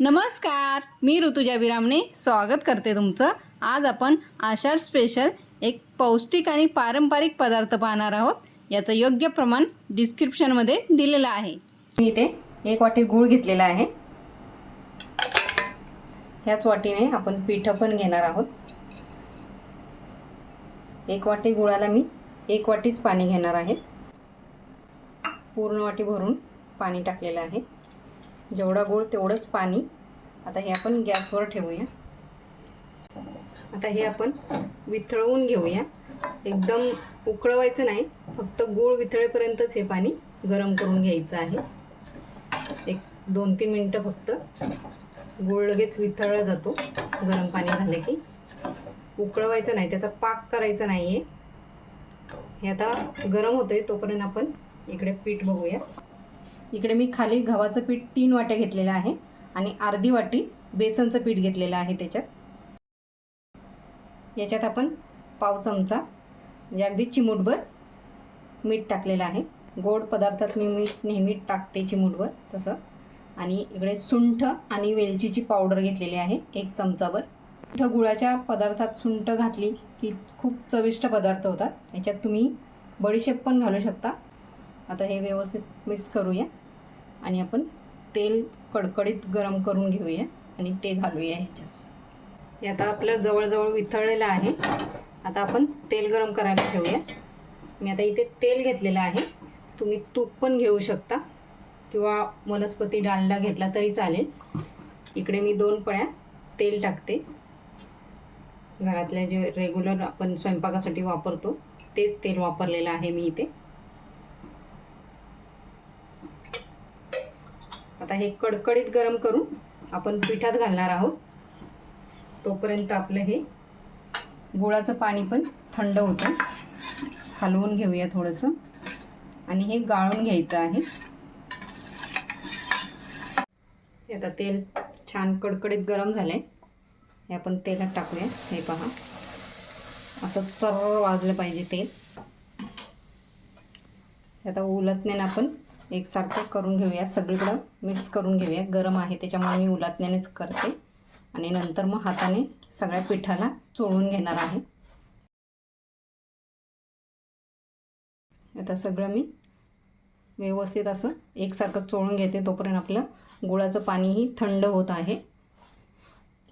नमस्कार मी ऋतुजा विरामने स्वागत करते तुमचं. आज आपण आषाढ स्पेशल एक पौष्टिक आणि पारंपरिक पदार्थ पाहणार आहोत. याचं योग्य प्रमाण डिस्क्रिप्शनमध्ये दिलेलं आहे. मी इथे एक वाटी गूळ घेतलेला आहे. ह्याच वाटीने आपण पिठं पण घेणार आहोत. एक वाटी गुळाला मी एक वाटीच पाणी घेणार आहे. पूर्ण वाटी भरून पाणी टाकलेलं आहे. जेवढा गोळ तेवढंच पाणी. आता हे आपण गॅसवर ठेवूया. आता हे आपण वितळवून घेऊया. एकदम उकळवायचं नाही फक्त गूळ वितळेपर्यंतच हे पाणी गरम करून घ्यायचं आहे. एक दोन तीन मिनटं फक्त. गूळ लगेच वितळला जातो गरम पाणी झालं की. उकळवायचं नाही त्याचा पाक करायचा नाही आहे हे आता गरम होतंय तोपर्यंत आपण इकडे पीठ बघूया. इकडे मी खाली गव्हाचं पीठ तीन वाट्या घेतलेलं आहे आणि अर्धी वाटी बेसनचं पीठ घेतलेलं आहे त्याच्यात. याच्यात आपण पाव चमचा म्हणजे अगदी चिमूटभर मीठ टाकलेलं आहे. गोड पदार्थात मी मीठ नेहमी टाकते चिमूटभर तसं. आणि इकडे सुंठ आणि वेलचीची पावडर घेतलेली आहे एक चमचाभर. सुंठ गुळाच्या पदार्थात सुंठ घातली की खूप चविष्ट पदार्थ होतात. याच्यात तुम्ही बडीशेप पण घालू शकता. आता हे व्यवस्थित मिक्स करूया. आणि आपण तेल कडकडीत गरम करून घेऊया आणि ते घालूया ह्याच्यात. हे आता आपलं जवळजवळ वितळलेलं आहे. आता आपण तेल गरम करायला ठेवूया. मी आता इथे तेल घेतलेलं आहे. तुम्ही तूप पण घेऊ शकता. किंवा वनस्पती डालडा घेतला तरी चालेल. इकडे मी दोन पळ्या तेल टाकते. घरातल्या जे रेग्युलर आपण स्वयंपाकासाठी वापरतो तेच तेल वापरलेलं आहे मी इथे. आता हे कडकडीत गरम करून आपण पिठात घालणार आहोत. तोपर्यंत आपलं हे गुळाचं पाणी पण थंड होतं. हलवून घेऊया थोडंसं. आणि हे गाळून घ्यायचं आहे. आता तेल छान कडकडीत गरम झालं आहे हे आपण तेलात टाकूया. हे पहा. असं चर वाजलं पाहिजे तेल. हे आता उलटण्यानं आपण एकसारखं करून घेऊया सगळीकडं मिक्स करून घेऊया. गरम आहे त्याच्यामुळे मी उलातण्यानेच करते. आणि नंतर मग हाताने सगळ्या पिठाला चोळून घेणार आहे. आता सगळं मी व्यवस्थित असं एकसारखं चोळून घेते. तोपर्यंत आपलं गुळाचं पाणीही थंड होत आहे.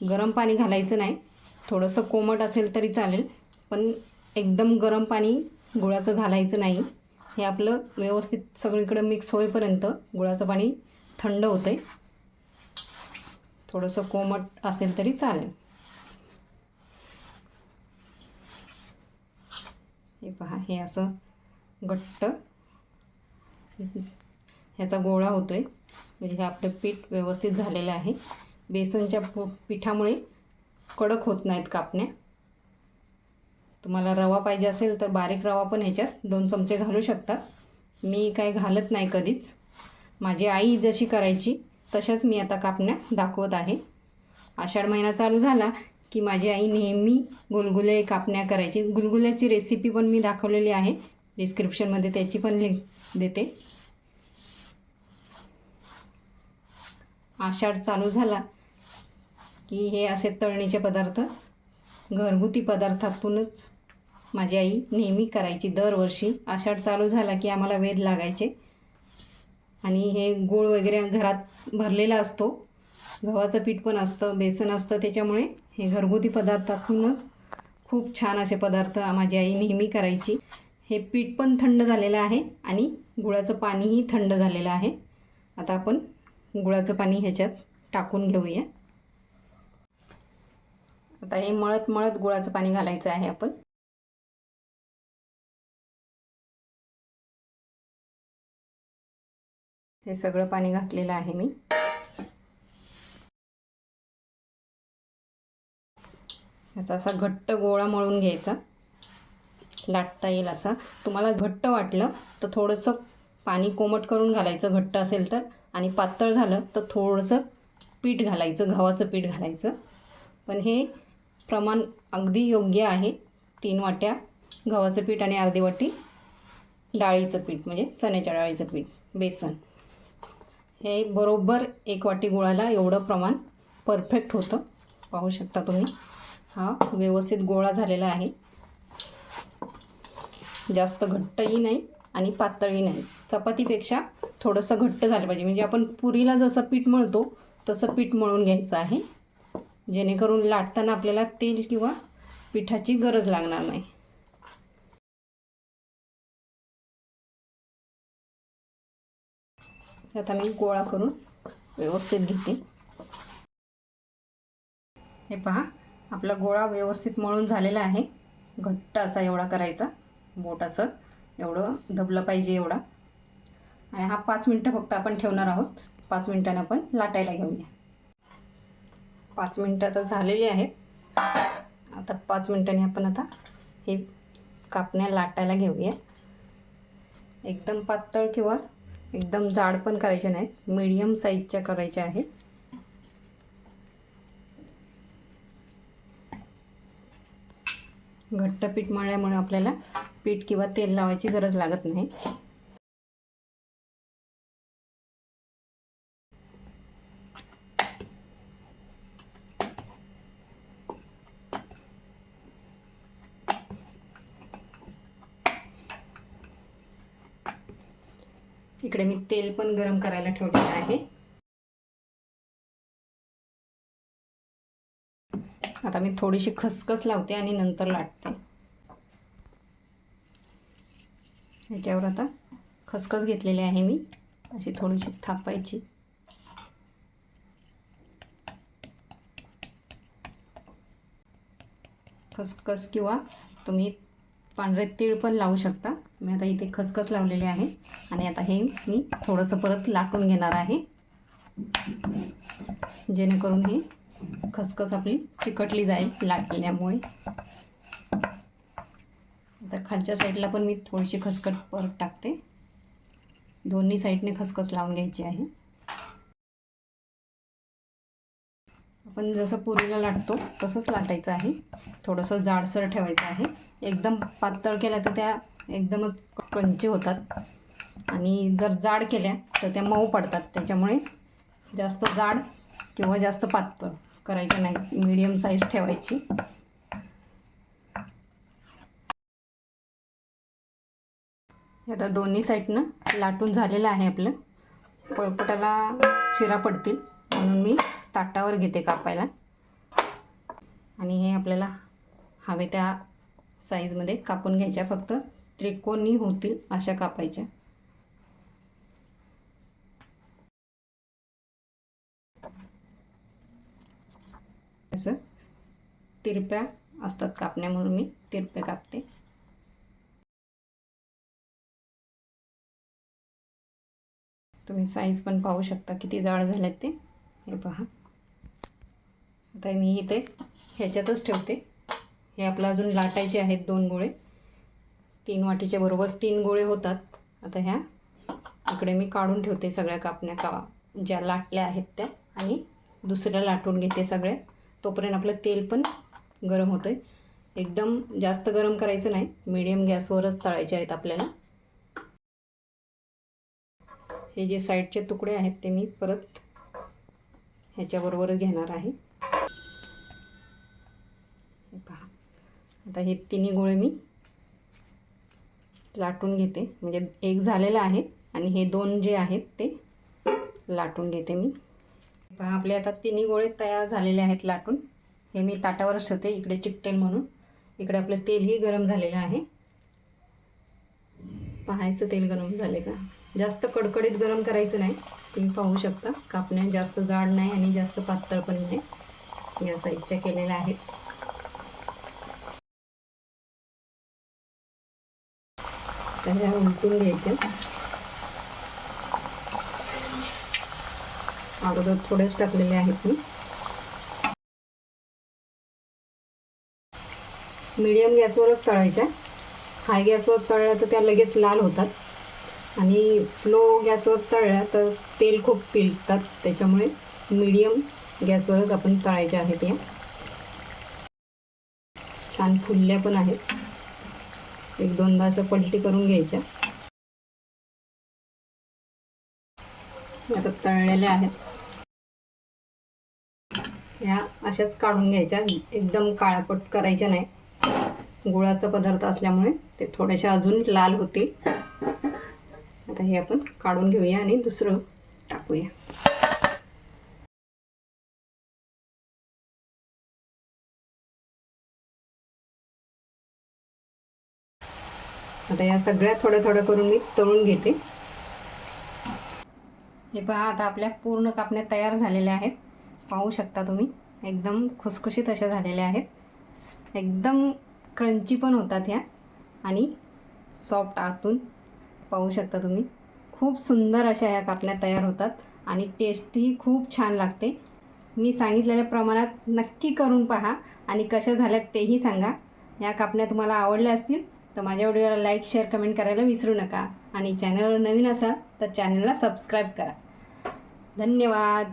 गरम पाणी घालायचं नाही. थोडंसं कोमट असेल तरी चालेल. पण एकदम गरम पाणी गुळाचं घालायचं नाही. हे आपलं व्यवस्थित सगळीकडे मिक्स होईपर्यंत गुळाचं पाणी थंड होतं आहे थोडंसं कोमट असेल तरी चालेल. हे पहा हे असं घट्ट. ह्याचा गोळा होतो आहे म्हणजे हे आपलं पीठ व्यवस्थित झालेलं आहे. बेसनच्या पु- पिठामुळे कडक होत नाहीत कापण्या. तुम्हाला रवा पाहिजे असेल तर बारीक रवा पण ह्याच्यात दोन चमचे घालू शकतात मी काय घालत नाही कधीच. माझी आई जशी करायची तशाच मी आता कापण्या दाखवत आहे. आषाढ महिना चालू झाला की माझी आई नेहमी गुलगुले कापण्या करायची. गुलगुल्याची रेसिपी पण मी दाखवलेली आहे. डिस्क्रिप्शनमध्ये त्याची पण लिंक देते. आषाढ चालू झाला की हे असे तळणीचे पदार्थ घरगुती पदार्थातूनच माझी आई नेहमी करायची. दरवर्षी आषाढ चालू झाला की आम्हाला वेध लागायचे. आणि हे गूळ वगैरे घरात भरलेला असतो. गव्हाचं पीठ पण असतं बेसन असतं. त्याच्यामुळे हे घरगुती पदार्थातूनच खूप छान असे पदार्थ माझी आई नेहमी करायची. हे पीठ पण थंड झालेलं आहे आणि गुळाचं पाणीही थंड झालेलं आहे. आता आपण गुळाचं पाणी ह्याच्यात टाकून घेऊया. आता हे मळत मळत गुळाचं पाणी घालायचं आहे आपण. हे सगळं पाणी घातलेलं आहे मी. ह्याचा असा घट्ट गोळा मळून घ्यायचा. लाटता येईल असा. तुम्हाला घट्ट वाटलं तर थोडंसं पाणी कोमट करून घालायचं घट्ट असेल तर. आणि पातळ झालं तर थोडंसं पीठ घालायचं गव्हाचं पीठ घालायचं. पण हे प्रमाण अगदी योग्य आहे. तीन वाट्या गव्हाचं पीठ आणि अर्धी वाटी डाळीचं पीठ म्हणजे चण्याच्या डाळीचं पीठ बेसन. हे बरोबर एक वाटी गोळाला एवढं प्रमाण परफेक्ट होतं. पाहू शकता तुम्ही. हा व्यवस्थित गोळा झालेला आहे. जास्त घट्टही नाही आणि पातळही नाही. चपातीपेक्षा थोडंसं घट्ट झालं पाहिजे. म्हणजे आपण पुरीला जसं पीठ मळतो तसं पीठ मळून घ्यायचं आहे. जेणेकरून लाटताना आपल्याला तेल किंवा पिठाची गरज लागणार नाही. आता मी गोळा करून व्यवस्थित घेते हे पहा आपला गोळा व्यवस्थित मळून झालेला आहे. घट्ट असा एवढा करायचा बोट असं एवढं दबलं पाहिजे एवढा. आणि हा पाच मिनटं फक्त आपण ठेवणार आहोत. पाच मिनटाने आपण लाटायला घेऊया. पाच मिनटं तर झालेली आहेत. आता पाच मिनटांनी आपण आता हे कापण्या लाटायला घेऊया. एकदम पातळ किंवा एकदम जाड पण करायचे नाहीत. मीडियम साईजच्या करायच्या आहेत. घट्ट पीठ मळल्यामुळे आपल्याला पीठ किंवा तेल लावायची गरज लागत नाही. इकडे मी तेल पण गरम करायला ठेवलेलं आहे. आता मी थोडीशी खसखस लावते आणि नंतर लाटते. ह्याच्यावर आता खसखस घेतलेली आहे मी. अशी थोडीशी थापायची. खसखस किंवा तुम्ही पांढरे तीळ पण लावू शकता. मी आता इथे खसखस लावलेले आहे. आणि आता हे मी थोडंसं परत लाटून घेणार आहे. जेणेकरून हे खसखस आपली चिकटली जाईल लाटल्यामुळे. आता खालच्या साईडला पण मी थोडीशी खसखस परत टाकते. दोन्ही साईडने खसखस लावून घ्यायची आहे. आपण जसं पुरीला लाटतो तसंच लाटायचं आहे. थोडंसं जाडसर ठेवायचं आहे. एकदम पातळ केल्या तर त्या एकदमच कंची होतात. आणि जर जाड केल्या तर त्या मऊ पडतात. त्याच्यामुळे जास्त जाड किंवा जास्त पातळ करायचं नाही. मीडियम साईज ठेवायची. आता दोन्ही साईडनं लाटून झालेलं आहे आपलं. पळपटाला चिरा पडतील. म्हणून मी ताटावर घेते कापायला. आणि हे आपल्याला हवे त्या साईजमध्ये कापून घ्यायच्या. फक्त त्रिकोणी होतील अशा कापायच्या. असं तिरप्या असतात कापण्या म्हणून मी तिरप्या कापते. तुम्ही साईज पण पाहू शकता किती जाड झाल्यात ते. हे पहा. आता मी इथे ह्याच्यातच ठेवते. हे आपलं अजून लाटायचे आहेत दोन गोळे. तीन वाटीच्या बरोबर तीन गोळे होतात. आता ह्या इकडे मी काढून ठेवते सगळ्या कापण्या का ज्या लाटल्या आहेत त्या. आणि दुसऱ्या लाटून घेते सगळ्या तोपर्यंत आपलं तेल पण गरम होतं आहे एकदम जास्त गरम करायचं नाही. मीडियम गॅसवरच तळायचे आहेत आपल्याला. हे जे साईडचे तुकडे आहेत ते मी परत ह्याच्याबरोबरच घेणार आहे. पहा. आता हे तिन्ही गोळे मी लाटून घेते. म्हणजे एक झालेलं आहे आणि हे दोन जे आहेत ते लाटून घेते मी. पहा आपले आता तिन्ही गोळे तयार झालेले आहेत लाटून. हे मी ताटावरच ठेवते इकडे चिकटेल म्हणून. इकडे आपलं तेलही गरम झालेलं आहे. पाहायचं तेल गरम झाले का? जास्त कडकडीत गरम करायचं नाही. तुम्ही पाहू शकता. कापण्या जास्त जाड नाही आणि जास्त पातळ पण नाही. या साईजच्या केलेल्या आहेत. तर ह्या उलटून घ्यायच्या. अगोदर थोडेच टाकलेले आहेत मी. मीडियम गॅसवरच तळायच्या. हाय गॅसवर तळल्या तर त्या लगेच लाल होतात. आणि स्लो गॅसवर तळल्या तर तेल खूप पिलतात त्याच्यामुळे मीडियम गॅसवरच आपण तळायच्या आहेत या छान फुलल्या पण आहेत. एक दोनदा अशा पलटी करून घ्यायच्या. आता तळलेल्या आहेत. ह्या अशाच काढून घ्यायच्या. एकदम काळापट करायच्या नाही. गुळाचा पदार्थ असल्यामुळे ते थोड्याशा अजून लाल होतील. आता हे आपण काढून घेऊया आणि दुसरं टाकूया. आता या सगळ्या थोड्या थोडं करून मी तळून घेते. हे पहा आता आपल्या पूर्ण कापण्या तयार झालेल्या आहेत. पाहू शकता तुम्ही एकदम खुसखुशीत अशा झालेल्या आहेत. एकदम क्रंची पण होतात ह्या आणि सॉफ्ट आतून पाहू शकता तुम्ही. खूप सुंदर अशा ह्या कापण्या तयार होतात आणि टेस्टही खूप छान लागते. मी सांगितलेल्या प्रमाणात नक्की करून पहा आणि कशा झाल्यात तेही सांगा. या कापण्या तुम्हाला आवडल्या असतील तर माझ्या व्हिडिओला लाईक शेअर कमेंट करायला विसरू नका. आणि चॅनलवर नवीन असाल तर चॅनलला सबस्क्राईब करा. धन्यवाद.